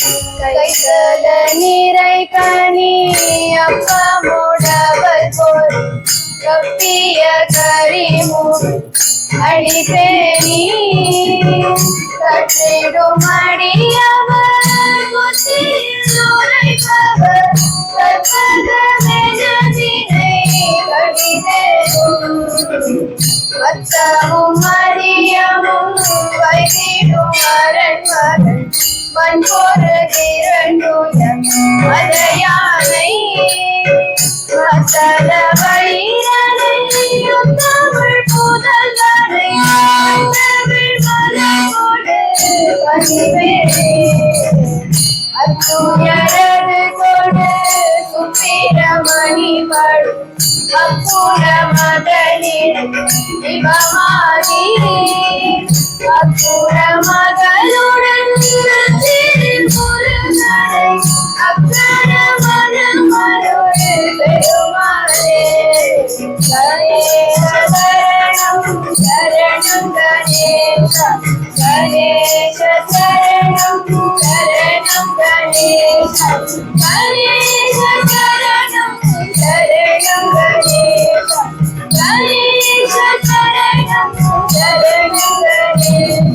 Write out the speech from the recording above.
கைத்தல நீரை கனி அப்பமுடவர் போல். கப்பிய கரிமு அடிப்பேணி கற்றிடும் அடியவர் குத்தியில் உரைப்பவர் கற்பக கடிதேனும் பண்பொருதிரண்டுயம் மதையானை மத்தல வைரனையும் தமிழ் புதல்வனை தமிழ் மலமோடு பணிவேனே அத்துயரது கொடு சுப்பிரமணி படு. அப்புற மதனில் சிவமாதி அப்புற गणेश गणेश शरणं शरणं गणेश गणेश शरणं शरणं गणेश गणेश शरणं शरणं गणेश